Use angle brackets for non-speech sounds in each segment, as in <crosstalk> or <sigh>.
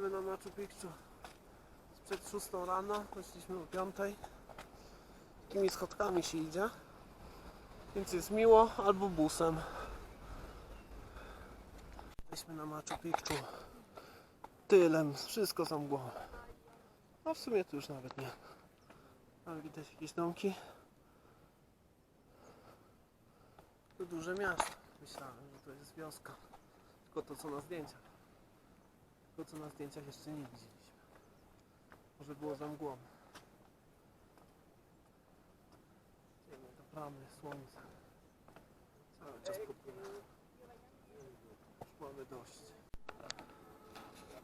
Idziemy na Machu Picchu. Przed 6 rano, weszliśmy o 5. Takimi schodkami się idzie. Więc jest miło, albo busem. Jesteśmy na Machu Picchu. Tylem, wszystko za mgłą. A w sumie to już nawet nie. Tam widać jakieś domki. To duże miasto. Myślałem, że to jest wioska. Tylko to co na zdjęciach. Tylko co na zdjęciach jeszcze nie widzieliśmy. Może było za mgłą. Idziemy do bramy, słońce. Cały czas górę. Już mamy dość.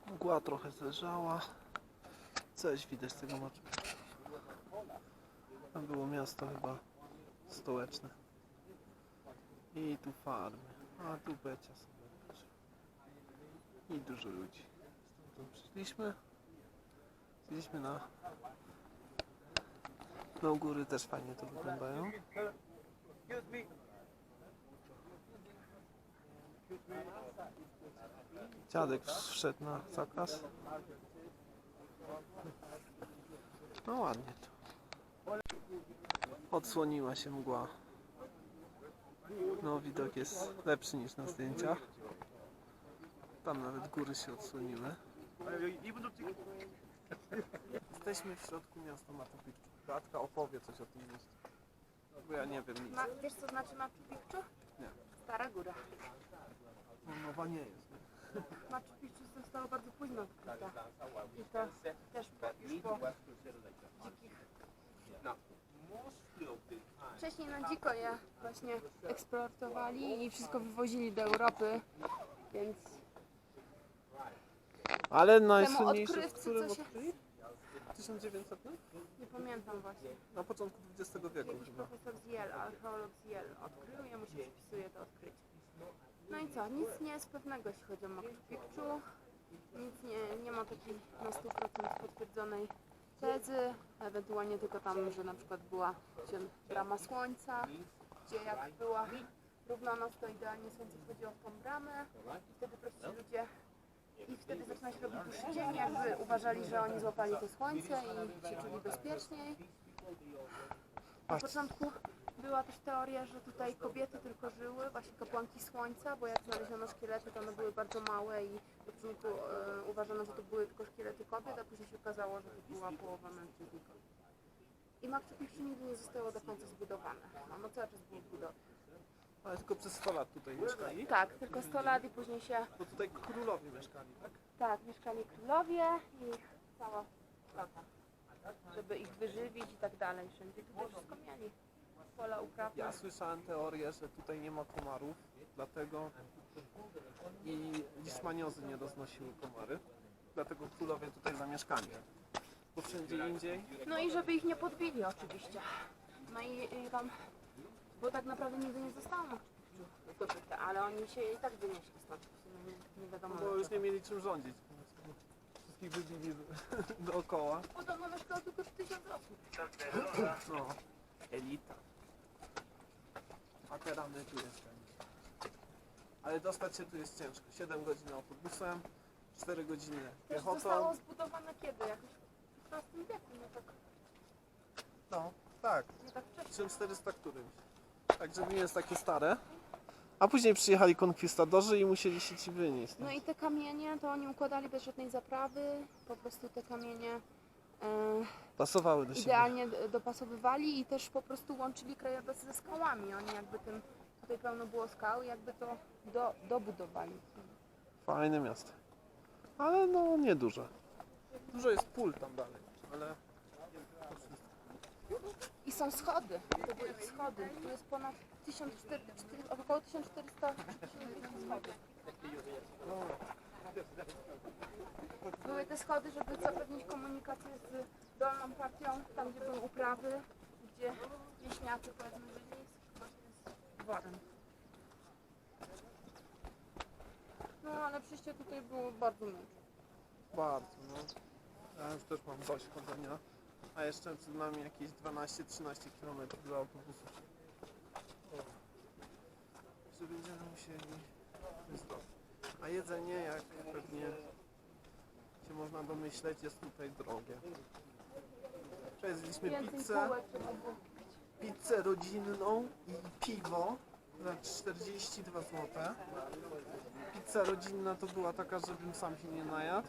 Mgła trochę zleżała. Coś widać z tego moczu. Tam było miasto chyba stołeczne. I tu farmy. A tu Becia sobie. I dużo ludzi. Przyszliśmy. Zjedliśmy na na góry też fajnie to wyglądają. Dziadek wszedł na zakaz. No ładnie tu. Odsłoniła się mgła. No widok jest lepszy niż na zdjęciach. Tam nawet góry się odsłoniły. Jesteśmy w środku miasta Machu Picchu. Beatka opowie coś o tym mieście. Bo ja nie wiem nic. Ma, wiesz co znaczy Machu Picchu? Nie. Stara góra. No, nowa nie jest. Machu Picchu została bardzo późno odkryta. I to też po, już po dzikich... Wcześniej na dziko je właśnie eksportowali i wszystko wywozili do Europy, więc Ale najsłynniejszy w odkrywcy, którym co się- odkryli? 1900? nie pamiętam właśnie. Na początku XX wieku Jakiś chyba. profesor z Yale, archeolog z Yale odkrył, jemu się przypisuje to odkrycie. No i co, nic nie jest pewnego jeśli chodzi o Machu Picchu, nic nie, nie ma takiej na 100% potwierdzonej tezy, ewentualnie tylko tam, że na przykład była się brama słońca, gdzie jak była równa noc, to idealnie słońce wchodziło w tą bramę i wtedy prości ludzie i wtedy zaczyna się robić dłuższy dzień, jakby uważali, że oni złapali to słońce i się czuli bezpieczniej. Na początku była też teoria, że tutaj kobiety tylko żyły, właśnie kapłanki słońca, bo jak znaleziono szkielety, to one były bardzo małe i na początku e, uważano, że to były tylko szkielety kobiet, a później się okazało, że to była połowa mężczyzn i Machu Picchu nigdy nie zostało do końca zbudowane. No, no cały czas było w budowie. Ale tylko przez 100 lat tutaj mieszkali. Tak, tylko 100 lat i później się, Bo tutaj królowie mieszkali, tak? tak, mieszkali królowie i cała flota, żeby ich wyżywić i tak dalej. Wszędzie tutaj wszystko mieli. Pola uprawne. Ja słyszałem teorię, że tutaj nie ma komarów, dlatego i liszmaniozy nie roznosiły komary, dlatego królowie tutaj zamieszkali. Bo wszędzie indziej No i żeby ich nie podbili oczywiście. No i, i tam, bo tak naprawdę nigdy nie zostało Machu Picchu zdobyte, ale oni się i tak wynieśli stąd. W sumie nie, nie wiadomo bo już nie mieli czym rządzić. Wszystkich wybili <laughs> dookoła. Podobno mieszkało tylko 3000 osób. No, elita. A teraz my tu jesteśmy. Ale dostać się tu jest ciężko. 7 godzin autobusem, 4 godziny Też piechotą. zostało zbudowane kiedy? Jakoś w XV wieku, nie tak, No, tak. nie tak wcześnie. 1400 którymś. Także nie jest takie stare. A później przyjechali konkwistadorzy i musieli się ci wynieść. No i te kamienie to oni układali bez żadnej zaprawy, po prostu te kamienie e, Pasowały do siebie. idealnie d- dopasowywali i też po prostu łączyli krajobraz ze skałami. Oni jakby tym, tutaj pełno było skał i jakby to do, dobudowali. Fajne miasto. Ale no nieduże. Dużo jest pól tam dalej, ale są schody, to były schody. Tu jest ponad 1400, około 1400 schodów. Były te schody, żeby zapewnić komunikację z dolną partią, tam gdzie były uprawy, gdzie wieśniacy powiedzmy żyli z dworem. No ale przyjście tutaj było bardzo męczące. Bardzo, no. Ja już też mam dość chodzenia. A jeszcze przed nami jakieś 12-13 km do autobusu. Że będziemy musieli. A jedzenie, jak pewnie się można domyśleć, jest tutaj drogie. Więcej pizzę, pizzę rodzinną i piwo za 42 zł. Pizza rodzinna to była taka, żebym sam się nie najadł,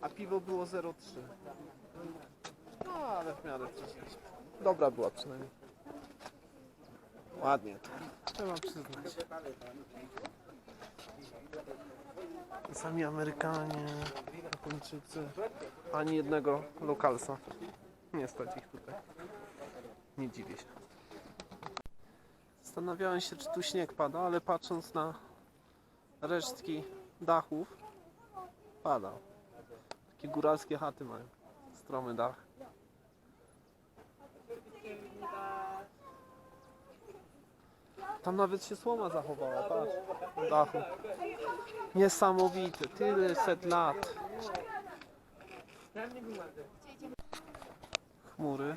a piwo było 0,3. No ale w miarę. Dobra była przynajmniej. Ładnie, trzeba przyznać. Sami Amerykanie, Japończycy, ani jednego lokalsa. Nie stać ich tutaj. Nie dziwię się. Zastanawiałem się, czy tu śnieg pada, ale patrząc na resztki dachów, pada. Takie góralskie chaty mają. Stromy dach. Tam nawet się słoma zachowała, patrz, na dachu. Niesamowite, tyle set lat. Chmury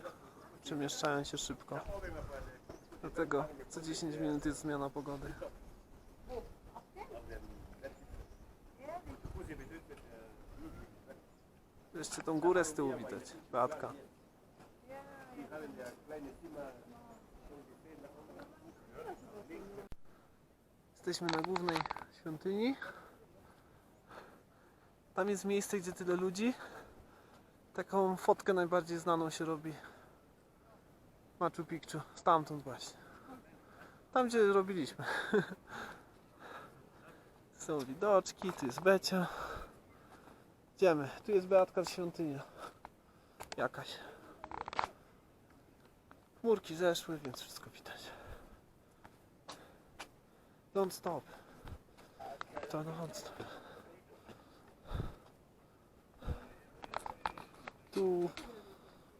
przemieszczają się szybko. Dlatego co 10 minut jest zmiana pogody. Jeszcze tą górę z tyłu widać. Beatka. Jesteśmy na głównej świątyni. Tam jest miejsce, gdzie tyle ludzi. Taką fotkę najbardziej znaną się robi Machu Picchu. Stamtąd właśnie. Tam, gdzie robiliśmy. <laughs> Są widoczki, tu jest Becia. Idziemy. Tu jest Beatka świątynia. Jakaś. Chmurki zeszły, więc wszystko widać. Don't stop. To don't stop. Tu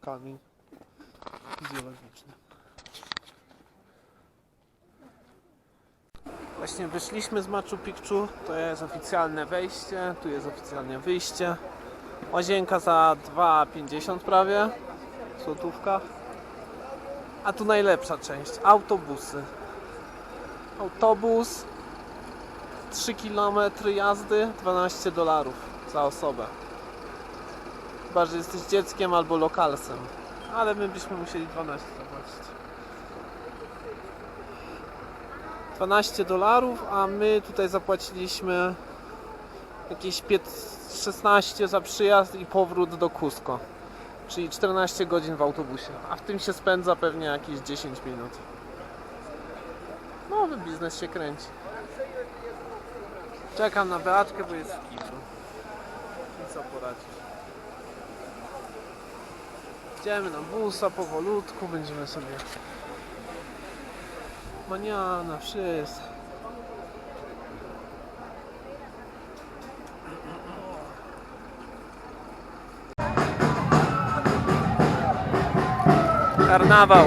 kamień fizjologiczny. Właśnie wyszliśmy z Machu Picchu, to jest oficjalne wejście, tu jest oficjalnie wyjście. Łazienka za 2,50 prawie, złotówka. A tu najlepsza część, autobusy. Autobus, 3 km jazdy, 12 dolarów za osobę. Chyba, że jesteś dzieckiem albo lokalsem. Ale my byśmy musieli 12 zapłacić. 12 dolarów, a my tutaj zapłaciliśmy jakieś 5, 16 za przyjazd i powrót do Cusco. Czyli 14 godzin w autobusie. A w tym się spędza pewnie jakieś 10 minut. Nowy biznes się kręci. Czekam na Beatkę, bo jest w kiblu. I co poradzić. Idziemy na busa powolutku, będziemy sobie maniana, wszyscy. Karnawał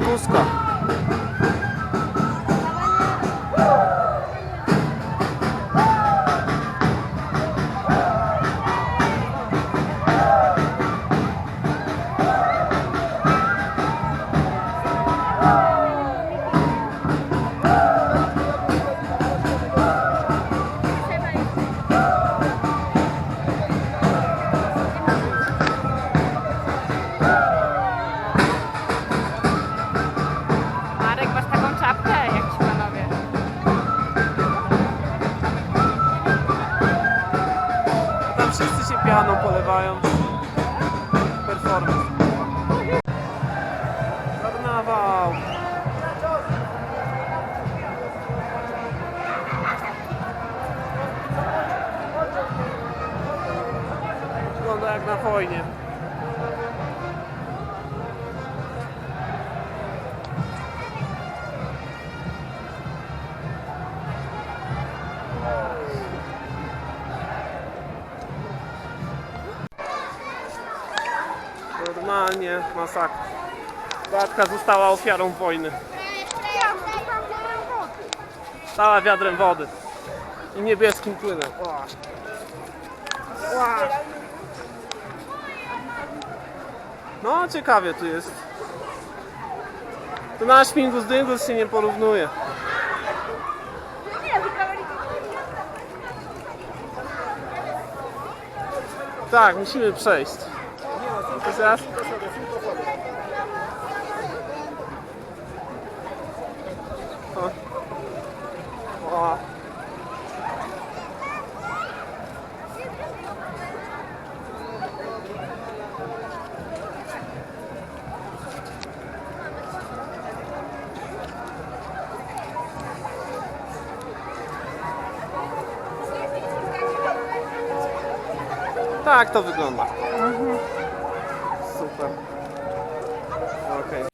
w Cusco. Woo! Normalnie masakra. Została ofiarą wojny. Stała wiadrem wody. I niebieskim płynem. No, ciekawie tu jest. To nasz Mingus Dyngus się nie porównuje. Tak, musimy przejść. Jeszcze? O. O. Tak to wygląda. Super. Okej.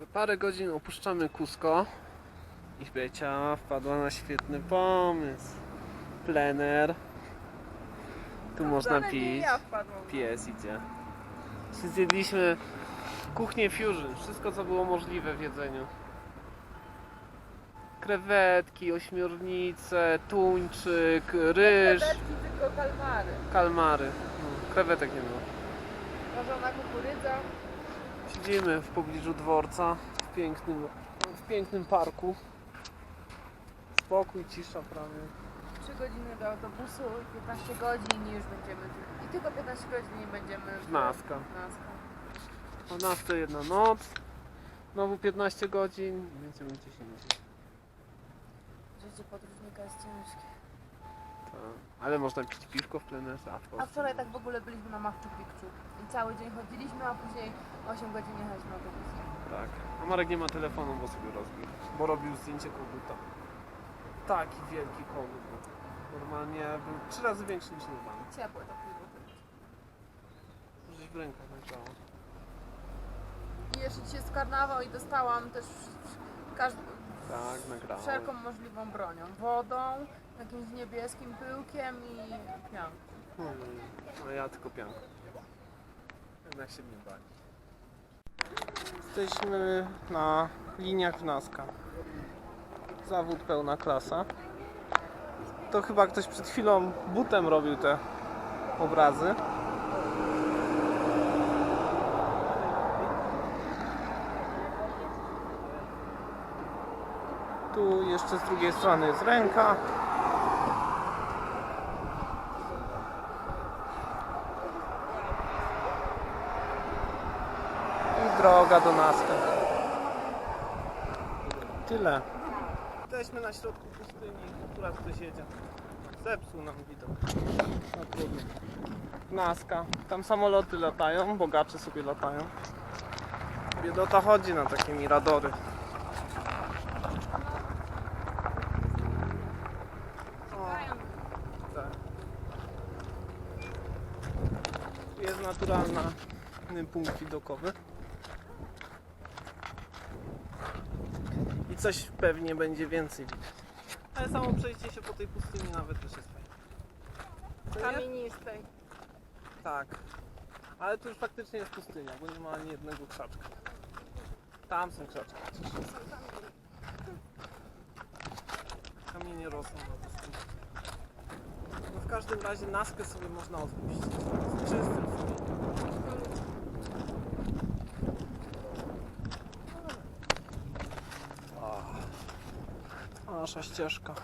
Za parę godzin opuszczamy Cusco i Becia wpadła na świetny pomysł. Plener. Tu można Wcale nie pić. ja wpadłam. Pies idzie. Zjedliśmy kuchnię fusion. Wszystko co było możliwe w jedzeniu. Krewetki, ośmiornice, tuńczyk, ryż, Krewetki, tylko kalmary. kalmary. No, krewetek nie było. Marzona kukurydza. Siedzimy w pobliżu dworca, w pięknym, w pięknym parku. Spokój, cisza prawie. 3 godziny do autobusu i 15 godzin i już będziemy. I tylko 15 godzin i będziemy w Naska. Naska. 12 jedna noc, znowu 15 godzin, będziemy gdzieś indziej. Życie podróżnika jest ciężkie. Ale można pić piwko w plenerze, a wczoraj tak w ogóle byliśmy na Machu Picchu. I cały dzień chodziliśmy, a później 8 godzin jechaliśmy autobusem. Tak. A Marek nie ma telefonu, bo sobie rozbił. Bo robił zdjęcie koguta. Taki wielki kogut był. Normalnie był trzy razy większy niż normalny. Ciepłe to piwo. Gdzieś w rękach leżało. I jeszcze dzisiaj jest karnawał i dostałam też każd- Tak, nagrałem. wszelką możliwą bronią. Wodą, jakimś niebieskim pyłkiem i pianką. Hmm. No ja tylko piankę. Jednak się nie bali. Jesteśmy na liniach w Naska. Zawód pełna klasa. To chyba ktoś przed chwilą butem robił te obrazy. Tu jeszcze z drugiej strony jest ręka. I droga do Naska. Tyle. Jesteśmy na środku pustyni, która ktoś jedzie. Zepsuł nam widok. No. Naska. Tam samoloty latają, bogacze sobie latają. Biedota chodzi na takie miradory. O, tak. Jest naturalny punkt widokowy. I coś pewnie będzie więcej widać. Ale samo przejście się po tej pustyni nawet też jest fajne. Nie? Kamienistej. Tak. Ale tu już faktycznie jest pustynia, bo nie ma ani jednego krzaczka. Tam są krzaczki. Kamienie rosną na pustyni. No w każdym razie naskę sobie można odpuścić. Z czystym sumieniem. A, Nasza ścieżka.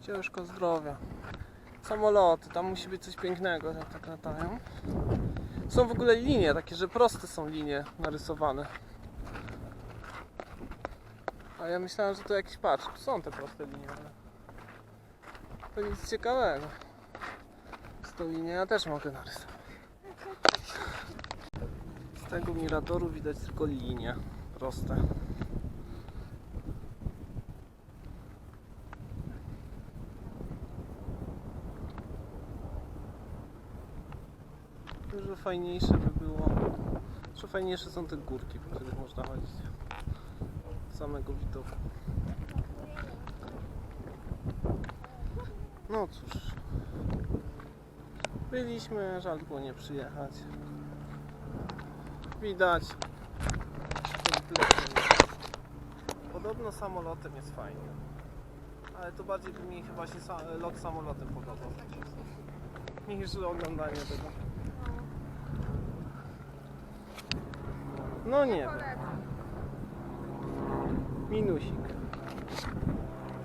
Ciężko zdrowia. Samoloty, tam musi być coś pięknego, jak tak latają. Są w ogóle linie, takie, że proste są linie narysowane. A ja myślałem, że to jakiś patrz. Tu są te proste linie, ale to nic ciekawego. Z tą linię ja też mogę narysować. Z tego miradoru widać tylko linie proste. Dużo fajniejsze by było. Dużo fajniejsze są te górki, po których można chodzić. Samego widoku. No cóż. Byliśmy, żal było nie przyjechać. Widać. Podobno samolotem jest fajnie. Ale to bardziej by mi chyba się lot samolotem podobał. Niż oglądanie tego. No nie wiem. Minusik.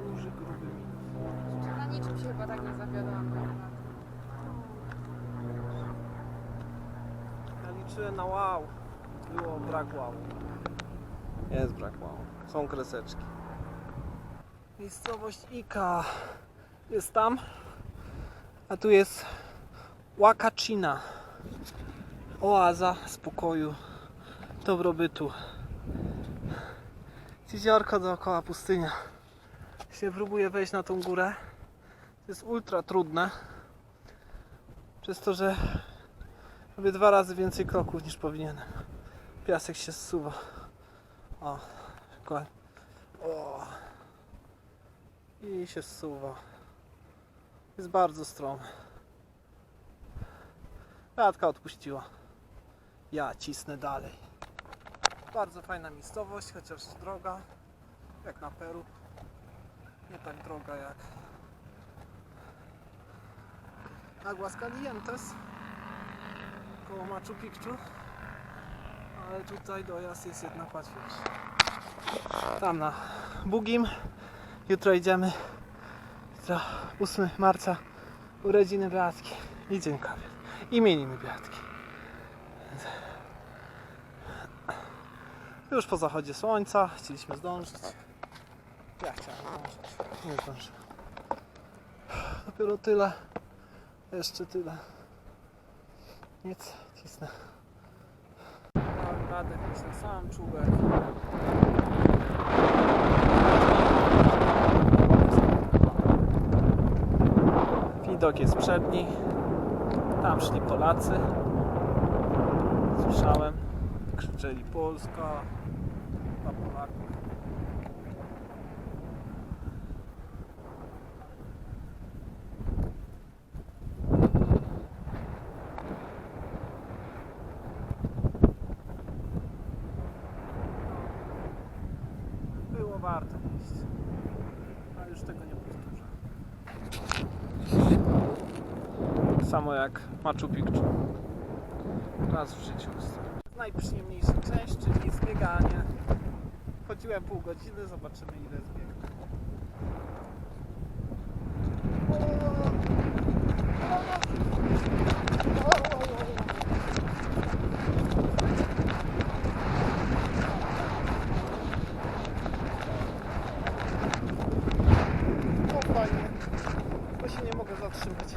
Duży, gruby minus. Graniczka bym się chyba tak nie zawiodła moim bratem. Ja liczyłem na wow. Było brak wow. Jest brak wow. Są kreseczki. Miejscowość Ika jest tam, a tu jest Łakacina. Oaza spokoju, dobrobytu. Jeziorko dookoła pustynia. Się próbuję wejść na tą górę. To jest ultra trudne. Przez to, że robię dwa razy więcej kroków niż powinienem. Piasek się zsuwa. O, przykład. O. I się zsuwa. Jest bardzo strome. Beatka odpuściła. Ja cisnę dalej. Bardzo fajna miejscowość, chociaż droga jak na Peru. Nie tak droga jak Aguascalientes koło Machu Picchu. Ale tutaj dojazd jest jednak łatwiejszy. Tam na Bugim. Jutro idziemy. Jutro 8 marca urodziny Beatki i dzień kobiet. Imieniny Beatki. Już po zachodzie słońca chcieliśmy zdążyć. Ja chciałem zdążyć. Nie zdążyłem. Dopiero tyle. Jeszcze tyle. Nic, cisnę. Dałem radę na sam czubek. Widok jest przedni. Tam szli Polacy. Słyszałem. Krzyczeli Polska. Na Polaków. Było warto iść. A już tego nie powtórzę. Samo jak Machu Picchu. Raz w życiu. Najprzyjemniejsza część, czyli zbieganie. Chodziłem pół godziny, zobaczymy ile zbiegam. O fajnie, bo się nie mogę zatrzymać.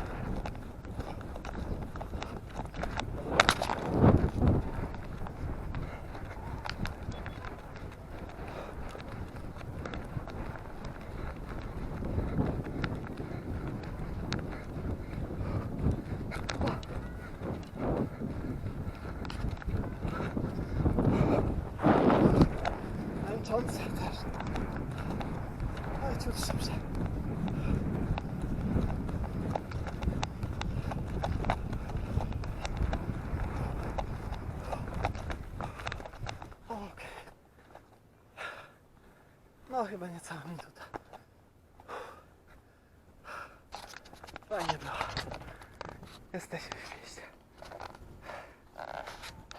Męczące też. Szybsze. Okej. No chyba niecała minuta. Fajnie było. Jesteśmy.